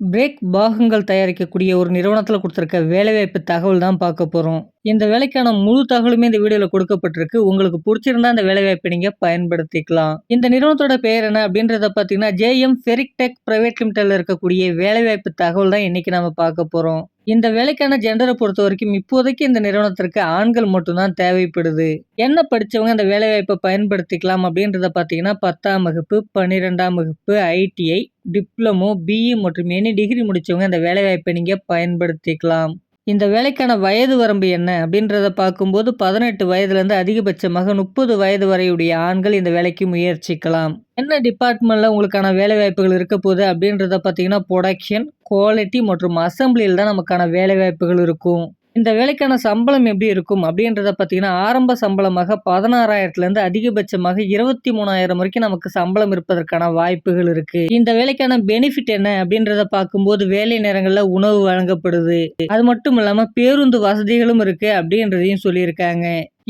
Break பாகங்கள் தயாரிக்கக்கூடிய ஒரு நிறுவனத்தில் கொடுத்துருக்க வேலைவாய்ப்பு தகவல் தான் பார்க்க போகிறோம் இந்த வேலைக்கான முழு தகவலுமே இந்த வீடியோவில் கொடுக்கப்பட்டிருக்கு. உங்களுக்கு பிடிச்சிருந்தா இந்த வேலைவாய்ப்பை நீங்கள் பயன்படுத்திக்கலாம். இந்த நிறுவனத்தோட பெயர் என்ன அப்படின்றத பார்த்தீங்கன்னா, ஜேஎம் ஃபெரிக் டெக் பிரைவேட் லிமிடெட்ல இருக்கக்கூடிய வேலைவாய்ப்பு தகவல் தான் இன்றைக்கி நம்ம பார்க்க போகிறோம் இந்த வேலைக்கான ஜென்ரலை பொறுத்த வரைக்கும் இப்போதைக்கு இந்த நிறுவனத்திற்கு ஆண்கள் மட்டும்தான் தேவைப்படுது. என்ன படிச்சவங்க அந்த வேலைவாய்ப்பை பயன்படுத்திக்கலாம் அப்படின்றத பார்த்தீங்கன்னா, 10ஆம் வகுப்பு, 12ஆம் வகுப்பு, ஐடிஐ, டிப்ளமோ, பிஇ மற்றும் எனி டிகிரி முடித்தவங்க இந்த வேலைவாய்ப்பை நீங்கள் பயன்படுத்திக்கலாம். இந்த வேலைக்கான வயது வரம்பு என்ன அப்படின்றத பார்க்கும்போது பதினெட்டு வயதுலேருந்து அதிகபட்சமாக 30 வயது வரையுடைய ஆண்கள் இந்த வேலைக்கு முயற்சிக்கலாம். என்ன டிபார்ட்மெண்ட்டில் உங்களுக்கான வேலைவாய்ப்புகள் இருக்க போகுது அப்படின்றத பார்த்தீங்கன்னா, புரொடக்ஷன், குவாலிட்டி மற்றும் அசம்பிளியில் தான் நமக்கான வேலைவாய்ப்புகள் இருக்கும். இந்த வேலைக்கான சம்பளம் எப்படி இருக்கும் அப்படின்றத பார்த்தீங்கன்னா, ஆரம்ப சம்பளமாக 16,000லேருந்து அதிகபட்சமாக 23,000 வரைக்கும் நமக்கு சம்பளம் இருப்பதற்கான வாய்ப்புகள் இருக்கு. இந்த வேலைக்கான பெனிஃபிட் என்ன அப்படின்றத பார்க்கும்போது, வேலை நேரங்களில் உணவு வழங்கப்படுது. அது மட்டும் இல்லாமல் பேருந்து வசதிகளும் இருக்கு அப்படின்றதையும் சொல்லியிருக்காங்க.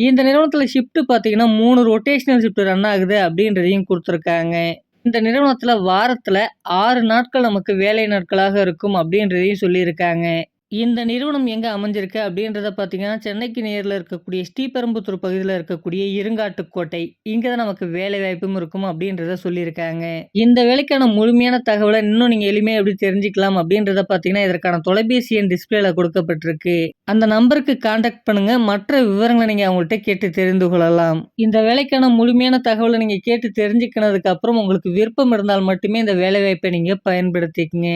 இந்த நிறுவனத்தில் ஷிஃப்ட் பார்த்தீங்கன்னா, மூணு ரொட்டேஷனல் ஷிஃப்ட் ரன் ஆகுது அப்படின்றதையும் கொடுத்துருக்காங்க இந்த நிறுவனத்தில் வாரத்தில் ஆறு நாட்கள் நமக்கு வேலை நாட்களாக இருக்கும் அப்படின்றதையும் சொல்லியிருக்காங்க. இந்த நிறுவனம் எங்கே அமைஞ்சிருக்கு அப்படின்றத பார்த்தீங்கன்னா, சென்னைக்கு நேரில் இருக்கக்கூடிய ஸ்ரீபெரும்புத்தூர் பகுதியில் இருக்கக்கூடிய இருங்காட்டுக்கோட்டை. இங்கே தான் நமக்கு வேலைவாய்ப்பும் இருக்கும் அப்படின்றத சொல்லியிருக்காங்க. இந்த வேலைக்கான முழுமையான தகவலை இன்னும் நீங்கள் எளிமையாக எப்படி தெரிஞ்சுக்கலாம் அப்படின்றத பார்த்தீங்கன்னா, இதற்கான தொலைபேசி எண் டிஸ்பிளேல கொடுக்கப்பட்டிருக்கு. அந்த நம்பருக்கு கான்டாக்ட் பண்ணுங்க. மற்ற விவரங்களை நீங்கள் அவங்கள்ட்ட கேட்டு தெரிந்து கொள்ளலாம். இந்த வேலைக்கான முழுமையான தகவலை நீங்கள் கேட்டு தெரிஞ்சுக்கினதுக்கு அப்புறம் உங்களுக்கு விருப்பம் இருந்தால் மட்டுமே இந்த வேலைவாய்ப்ப நீங்கள் பயன்படுத்திக்கங்க.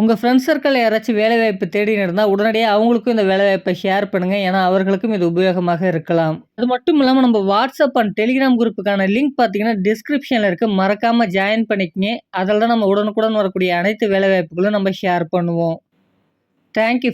உங்கள் ஃப்ரெண்ட்ஸ் சர்க்கிள் யாராச்சும் வேலைவாய்ப்பு தேடின்னு இருந்தால் உடனடியாக அவங்களுக்கும் இந்த வேலைவாய்ப்பை ஷேர் பண்ணுங்கள் ஏன்னா அவர்களுக்கும் இது உபயோகமாக இருக்கலாம். அது மட்டும் இல்லாமல் நம்ம வாட்ஸ்அப் அண்ட் டெலிகிராம் குரூப்புக்கான லிங்க் பார்த்தீங்கன்னா, டிஸ்கிரிப்ஷனில் இருக்க மறக்காமல் ஜாயின் பண்ணிக்கங்க. அதில் தான் நம்ம உடனுக்குடன் வரக்கூடிய அனைத்து வேலைவாய்ப்புகளும் நம்ம ஷேர் பண்ணுவோம். Thank you